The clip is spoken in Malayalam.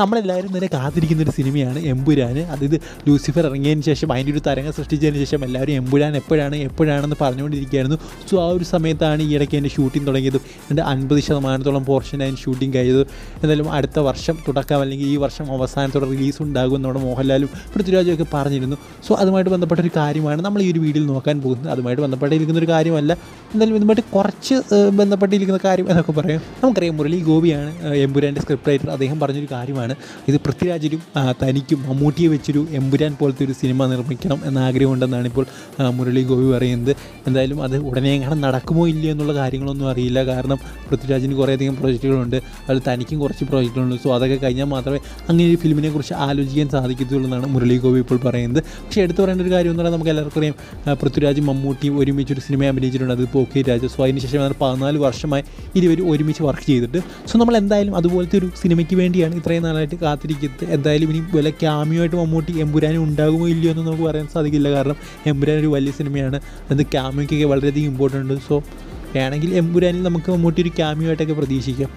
നമ്മളെല്ലാവരും തന്നെ കാത്തിരിക്കുന്ന ഒരു സിനിമയാണ് എമ്പുരാൻ. അതായത് ലൂസിഫർ ഇറങ്ങിയതിന് ശേഷം അതിന്റെ ഒരു തരംഗം സൃഷ്ടിച്ചതിന് ശേഷം എല്ലാവരും എമ്പുരാൻ എപ്പോഴാണ് എപ്പോഴാണെന്ന് പറഞ്ഞുകൊണ്ടിരിക്കുകയായിരുന്നു. സോ ആ ഒരു സമയത്താണ് ഈ ഇടയ്ക്ക് അതിന്റെ ഷൂട്ടിംഗ് തുടങ്ങിയതും. എന്റെ അൻപത് ശതമാനത്തോളം പോർഷൻ അതിന് ഷൂട്ടിംഗ് കഴിഞ്ഞത്. എന്തായാലും അടുത്ത വർഷം തുടക്കം അല്ലെങ്കിൽ ഈ വർഷം അവസാനത്തോടെ റിലീസ് ഉണ്ടാകും നമ്മുടെ മോഹൻലാലും പൃഥ്വിരാജും ഒക്കെ പറഞ്ഞിരുന്നു. സോ അതുമായിട്ട് ബന്ധപ്പെട്ട ഒരു കാര്യമാണ് നമ്മൾ ഈ ഒരു വീഡിയോയിൽ നോക്കാൻ പോകുന്നത്. അതുമായിട്ട് ബന്ധപ്പെട്ടിരിക്കുന്ന ഒരു കാര്യമല്ല. എന്തായാലും ഇതുമായിട്ട് കുറച്ച് ബന്ധപ്പെട്ടിരിക്കുന്ന കാര്യം എന്നൊക്കെ പറയാം. നമുക്കറിയാം മുരളി ഗോപിയാണ് എമ്പുരാന്റെ സ്ക്രിപ്റ്റ് റൈറ്റർ അദ്ദേഹം പറഞ്ഞൊരു കാര്യമാണ്. ഇത് പൃഥ്വിരാജിനും തനിക്കും മമ്മൂട്ടിയെ വെച്ചൊരു എമ്പുരാൻ പോലത്തെ ഒരു സിനിമ നിർമ്മിക്കണം എന്ന ആഗ്രഹമുണ്ടെന്നാണ് ഇപ്പോൾ മുരളി ഗോപി പറയുന്നത്. എന്തായാലും അത് ഉടനെ എങ്ങനെ നടക്കുമോ ഇല്ലയോ എന്നുള്ള കാര്യങ്ങളൊന്നും അറിയില്ല. കാരണം പൃഥ്വിരാജിന് കുറേയധികം പ്രോജക്റ്റുകളുണ്ട്. അത് തനിക്കും കുറച്ച് പ്രോജക്റ്റുകളുണ്ട്. സോ അതൊക്കെ കഴിഞ്ഞാൽ മാത്രമേ അങ്ങനെ ഒരു ഫിലിമിനെ കുറിച്ച് ആലോചിക്കാൻ സാധിക്കത്തുള്ളൂ എന്നാണ് മുരളി ഗോപി ഇപ്പോൾ പറയുന്നത്. പക്ഷേ എടുത്തു പറയേണ്ട ഒരു കാര്യം എന്ന് പറഞ്ഞാൽ നമുക്ക് എല്ലാവർക്കും അറിയാം പൃഥ്വിരാജും മമ്മൂട്ടിയും ഒരുമിച്ച് ഒരു സിനിമ അഭിനയിച്ചിട്ടുണ്ട്. അത് പോക്കി രാജ. സോ അതിന് ശേഷം ഏതാണ്ട് പതിനാല് വർഷമായി ഇരുവരും ഒരുമിച്ച് വർക്ക് ചെയ്തിട്ട്. സോ നമ്മൾ എന്തായാലും അതുപോലത്തെ ഒരു സിനിമയ്ക്ക് വേണ്ടിയാണ് ഇത്രയും നാളായിട്ട് കാത്തിരിക്കുന്നത്. എന്തായാലും ഇനി വില ക്യാമിയുമായിട്ട് മമ്മൂട്ടി എമ്പുരാനും ഉണ്ടാകുമോ ഇല്ലയോ എന്ന് നമുക്ക് പറയാൻ സാധിക്കില്ല. കാരണം എമ്പുരാൻ ഒരു വലിയ സിനിമയാണ്. അത് ക്യാമിയൊക്കെ വളരെയധികം ഇമ്പോർട്ടന്റ് ഉണ്ട്. സോ വേണമെങ്കിൽ എമ്പുരാനിൽ നമുക്ക് മമ്മൂട്ടി ഒരു ക്യാമിയുമായിട്ടൊക്കെ പ്രതീക്ഷിക്കാം.